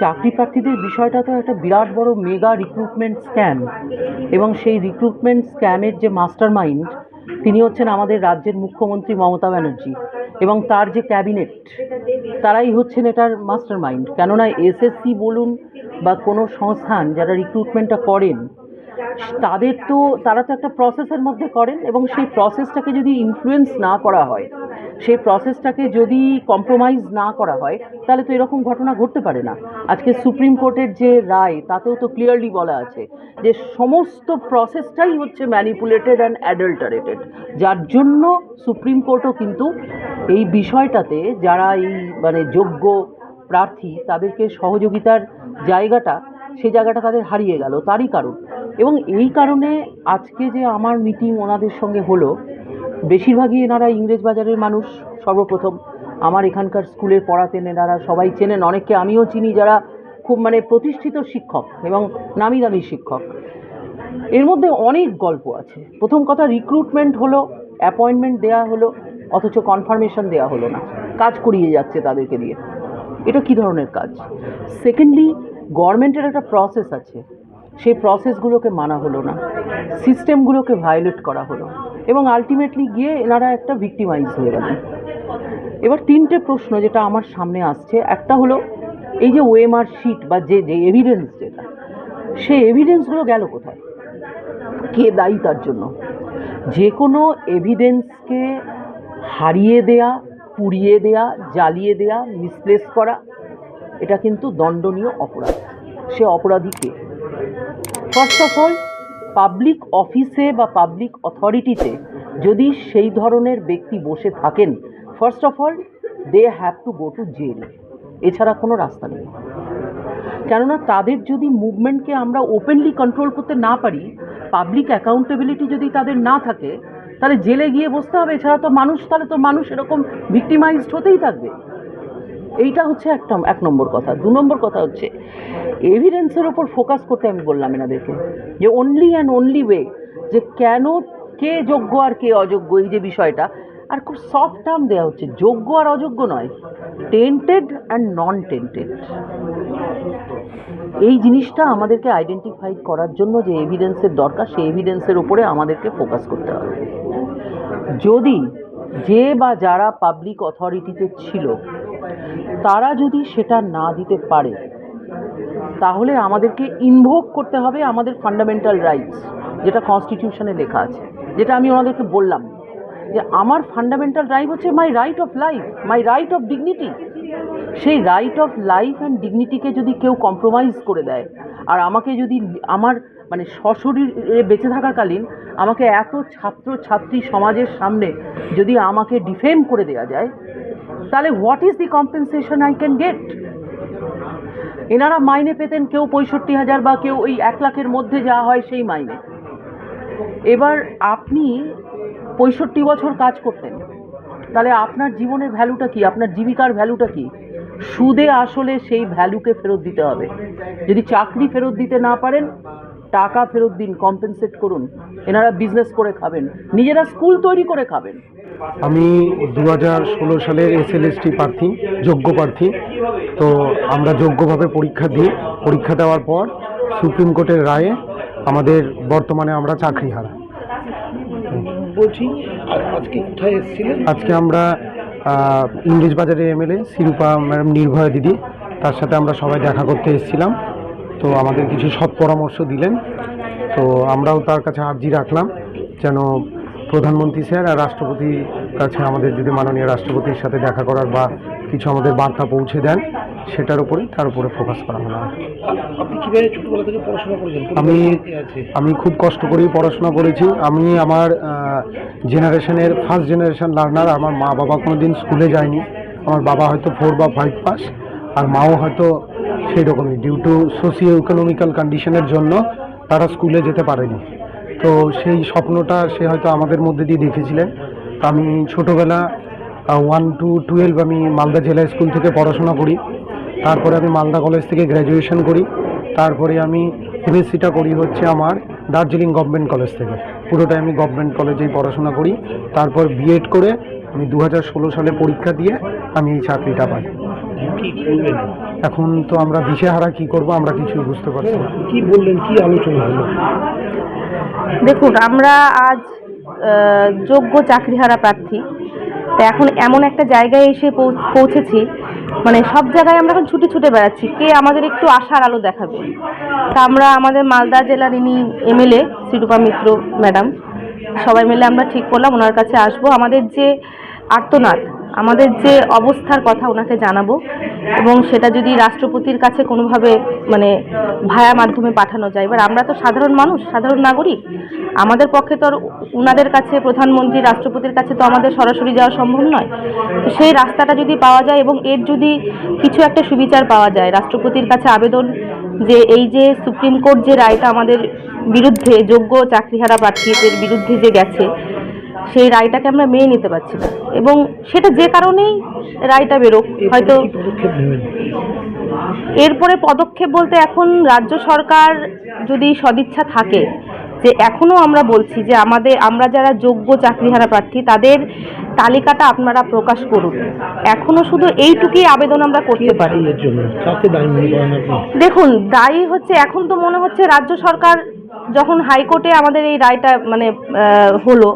চাকরি প্রার্থীদের বিষয়টা তো একটা বিরাট বড় মেগা রিক্রুটমেন্ট স্ক্যাম এবং সেই রিক্রুটমেন্ট স্ক্যামের যে মাস্টার মাইন্ড তিনি হচ্ছেন আমাদের রাজ্যের মুখ্যমন্ত্রী মমতা ব্যানার্জি এবং তার যে ক্যাবিনেট তারাই হচ্ছেন এটার মাস্টার মাইন্ড কেননা এসএসসি বলুন বা কোনো সংস্থান যারা রিক্রুটমেন্টটা করেন, তাদের তো, তারা তো একটা প্রসেসের মধ্যে করেন এবং সেই প্রসেসটাকে যদি ইনফ্লুয়েন্স না করা হয় সেই প্রসেসটাকে যদি কম্প্রোমাইজ না করা হয়, তাহলে তো এরকম ঘটনা ঘটতে পারে না। আজকে সুপ্রিম কোর্টের যে রায়, তাতেও তো ক্লিয়ারলি বলা আছে যে সমস্ত প্রসেসটাই হচ্ছে ম্যানিপুলেটেড অ্যান্ড অ্যাডাল্টারেটেড যার জন্য সুপ্রিম কোর্টও কিন্তু এই বিষয়টাতে যারা এই মানে যোগ্য প্রার্থী, তাদেরকে সহযোগিতার জায়গাটা, সেই জায়গাটা তাদের হারিয়ে গেল। তারই কারণ। এবং এই কারণে আজকে যে আমার মিটিং ওনাদের সঙ্গে হলো বেশিরভাগই এনারা ইংরেজ বাজারের মানুষ, সর্বপ্রথম। আমার এখানকার স্কুলের পড়াতেন এনারা সবাই চেনেন, অনেককে আমিও চিনি যারা খুব মানে প্রতিষ্ঠিত শিক্ষক এবং নামি দামি শিক্ষক। এর মধ্যে অনেক গল্প আছে। প্রথম কথা রিক্রুটমেন্ট হলো অ্যাপয়েন্টমেন্ট দেওয়া হলো, অথচ কনফার্মেশন দেওয়া হলো না। কাজ করিয়ে যাচ্ছে তাদেরকে দিয়ে। এটা কী ধরনের কাজ? সেকেন্ডলি গভর্নমেন্টের একটা প্রসেস আছে। সেই প্রসেসগুলোকে মানা হলো না। সিস্টেমগুলোকে ভায়োলেট করা হলো। এবং আলটিমেটলি গিয়ে এনারা একটা ভিক্টিমাইজ হয়ে গেলেন এবার তিনটে প্রশ্ন যেটা আমার সামনে আসছে। একটা হলো, এই যে ওএমআর শিট বা যে যে এভিডেন্স যেটা সেই এভিডেন্সগুলো গেল কোথায়? কে দায়ী তার জন্য? যে কোনো এভিডেন্সকে হারিয়ে দেয়া, পুড়িয়ে দেয়া, জ্বালিয়ে দেয়া মিসপ্লেস করা, এটা কিন্তু দণ্ডনীয় অপরাধ। সে অপরাধী কে? ফার্স্ট অফ অল পাবলিক অফিসে বা পাবলিক অথরিটিতে যদি সেই ধরনের ব্যক্তি বসে থাকেন first of all they have to go to jail এছাড়া কোনো রাস্তা নেই। কেননা তাদের যদি মুভমেন্টকে আমরা ওপেনলি কন্ট্রোল করতে না পারি পাবলিক অ্যাকাউন্টেবিলিটি যদি তাদের না থাকে, তাহলে জেলে গিয়ে বসতে হবে। এছাড়া তো মানুষ, তাহলে তো মানুষ এরকম ভিক্টিমাইজড হতেই থাকবে। এইটা হচ্ছে একটা এক নম্বর কথা। দু নম্বর কথা হচ্ছে এভিডেন্সের ওপর ফোকাস করতে আমি বললাম এনাদেরকে যে অনলি অ্যান্ড অনলি ওয়ে যে কেন কে যোগ্য আর কে অযোগ্য, এই যে বিষয়টা, আর খুব সফট টার্ম দেওয়া হচ্ছে, যোগ্য আর অযোগ্য নয় টেন্টেড অ্যান্ড নন টেন্টেড এই জিনিসটা আমাদেরকে আইডেন্টিফাই করার জন্য যে এভিডেন্সের দরকার, সেই এভিডেন্সের উপরে আমাদেরকে ফোকাস করতে হবে। যদি যে বা যারা পাবলিক অথরিটিতে ছিল তারা যদি সেটা না দিতে পারে, তাহলে আমাদেরকে ইনভোক করতে হবে আমাদের ফান্ডামেন্টাল রাইটস যেটা কনস্টিটিউশনে লেখা আছে। যেটা আমি ওনাদেরকে বললাম যে আমার ফান্ডামেন্টাল রাইট হচ্ছে my right of life my right of dignity সেই রাইট অফ লাইফ অ্যান্ড ডিগনিটিকে যদি কেউ কম্প্রোমাইজ করে দেয়, আর আমাকে যদি আমার মানে সশরীরে বেঁচে থাকাকালীন আমাকে এত ছাত্র ছাত্রী সমাজের সামনে যদি আমাকে ডিফেম করে দেওয়া যায় তাহলে what is the compensation I can get এনারা মাইনে পেতেন কেউ পঁয়ষট্টি হাজার বা কেউ ওই এক লাখের মধ্যে যা হয় সেই মাইনে। এবার আপনি পঁয়ষট্টি বছর কাজ করতেন, তাহলে আপনার জীবনের ভ্যালুটা কি? আপনার জীবিকার ভ্যালুটা কি? সুদে আসলে সেই ভ্যালুকে ফেরত দিতে হবে। যদি চাকরি ফেরত দিতে না পারেন টাকা ফেরত দিন কম্পেনসেট করুন। এনারা বিজনেস করে খাবেন। নিজেরা স্কুল তৈরি করে খাবেন। আমি দু হাজার ষোলো সালের এস এসএলএসটি প্রার্থী যোগ্য প্রার্থী। তো আমরা যোগ্যভাবে পরীক্ষা দিই। পরীক্ষা দেওয়ার পর সুপ্রিম কোর্টের রায়ে আমাদের বর্তমানে আমরা চাকরি হারা বলছি আজকে কোথায় এসেছিলেন? আজকে আমরা আহ, ইংরেজ বাজারে এমএলএ শিরুপা ম্যাডাম নির্ভয়া দিদি তার সাথে আমরা সবাই দেখা করতে এসেছিলাম। তো আমাদের কিছু সৎ পরামর্শ দিলেন। তো আমরাও তার কাছে আর্জি রাখলাম যেন প্রধানমন্ত্রী স্যার আর রাষ্ট্রপতির কাছে আমাদের যদি মাননীয় রাষ্ট্রপতির সাথে দেখা করার বা কিছু আমাদের বার্তা পৌঁছে দেন সেটার উপরেই তার উপরে ফোকাস করা হলো আমি আমি খুব কষ্ট করেই পড়াশোনা করেছি। আমি আমার জেনারেশনের ফার্স্ট জেনারেশন লার্নার আমার মা বাবা কোনো দিন স্কুলে যায়নি। আমার বাবা হয়তো ফোর বা ফাইভ পাস আর মাও হয়তো সেই রকমই ডিউ টু সোশিও ইকোনমিক্যাল কন্ডিশনের জন্য তারা স্কুলে যেতে পারেনি। তো সেই স্বপ্নটা সে হয়তো আমাদের মধ্যে দিয়ে দেখেছিলেন। আমি ছোটোবেলা ওয়ান টু টুয়েলভ আমি মালদা জেলা স্কুল থেকে পড়াশোনা করি। তারপরে আমি মালদা কলেজ থেকে গ্র্যাজুয়েশন করি। তারপরে আমি এমএসসিটা করি হচ্ছে আমার দার্জিলিং গভর্নমেন্ট কলেজ থেকে। পুরোটাই আমি গভর্নমেন্ট কলেজেই পড়াশোনা করি। তারপর বিএড করে আমি দু হাজার ষোলো সালে পরীক্ষা দিয়ে আমি এই চাকরিটা পাই। কি করবেন এখন তো আমরা দিশেহারা কি করব আমরা কিছুই বুঝতে পারছি না। কি বললেন কি আলোচনা হলো? দেখুন আমরা আজ যোগ্য চাকরিহারা প্রার্থী। তো এখন এমন একটা জায়গায় এসে পৌঁছেছি মানে সব জায়গায় আমরা এখন ছুটে ছুটে বেড়াচ্ছি। কে আমাদের একটু আশার আলো দেখাবে? তা আমরা আমাদের মালদা জেলার ইনি এমএলএ শিরূপা মিত্র ম্যাডাম সবাই মিলে আমরা ঠিক করলাম ওনার কাছে আসব। আমাদের যে আর্তনাদ আমাদের যে অবস্থার কথা ওনাকে জানাব এবং সেটা যদি রাষ্ট্রপতির কাছে কোনোভাবে মানে ভায়া মাধ্যমে পাঠানো যায়। এবার আমরা তো সাধারণ মানুষ, সাধারণ নাগরিক। আমাদের পক্ষে তো ওনাদের কাছে, প্রধানমন্ত্রী, রাষ্ট্রপতির কাছে তো আমাদের সরাসরি যাওয়া সম্ভব নয়। তো সেই রাস্তাটা যদি পাওয়া যায় এবং এর যদি কিছু একটা সুবিচার পাওয়া যায়, রাষ্ট্রপতির কাছে আবেদন যে এই যে সুপ্রিম কোর্ট যে রায়টা আমাদের বিরুদ্ধে যোগ্য চাকরিহারা প্রার্থীদের বিরুদ্ধে যে গেছে সেই রায়টাকে আমরা মেনে নিতে পারছি না। এবং সেটা যে কারণেই রায়টা বেরোক হয়তো এরপরে পদক্ষেপ বলতে এখন রাজ্য সরকার যদি সদিচ্ছা থাকে যে এখনও আমরা বলছি যে আমাদের আমরা যারা যোগ্য চাকরিহারা প্রার্থী তাদের তালিকাটা আপনারা প্রকাশ করুন। এখনও শুধু এইটুকুই আবেদন আমরা করতে পারি। দেখুন দায়ী হচ্ছে এখন তো মনে হচ্ছে রাজ্য সরকার যখন হাইকোর্টে আমাদের এই রায়টা মানে হলো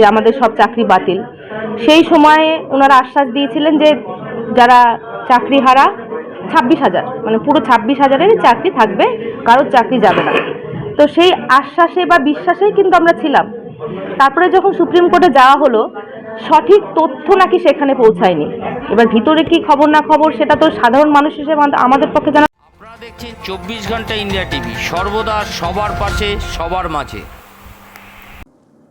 যে আমাদের সব চাকরি বাতিল। সেই সময়ে ওনারা আশ্বাস দিয়েছিলেন যে যারা চাকরি হারা, ছাব্বিশ হাজার মানে পুরো ছাব্বিশ হাজারেরই চাকরি থাকবে, কারোর চাকরি যাবে না। তো সেই আশ্বাসে বা বিশ্বাসেই কিন্তু আমরা ছিলাম। তারপরে যখন সুপ্রিম কোর্টে যাওয়া হলো, সঠিক তথ্য নাকি সেখানে পৌঁছায়নি। এবার ভিতরে কি খবর না খবর সেটা তো সাধারণ মানুষ হিসেবে আমাদের পক্ষে জানা আপনারা দেখছেন চব্বিশ ঘণ্টা ইন্ডিয়া টিভি, সর্বদা সবার পাশে, সবার মাঝে।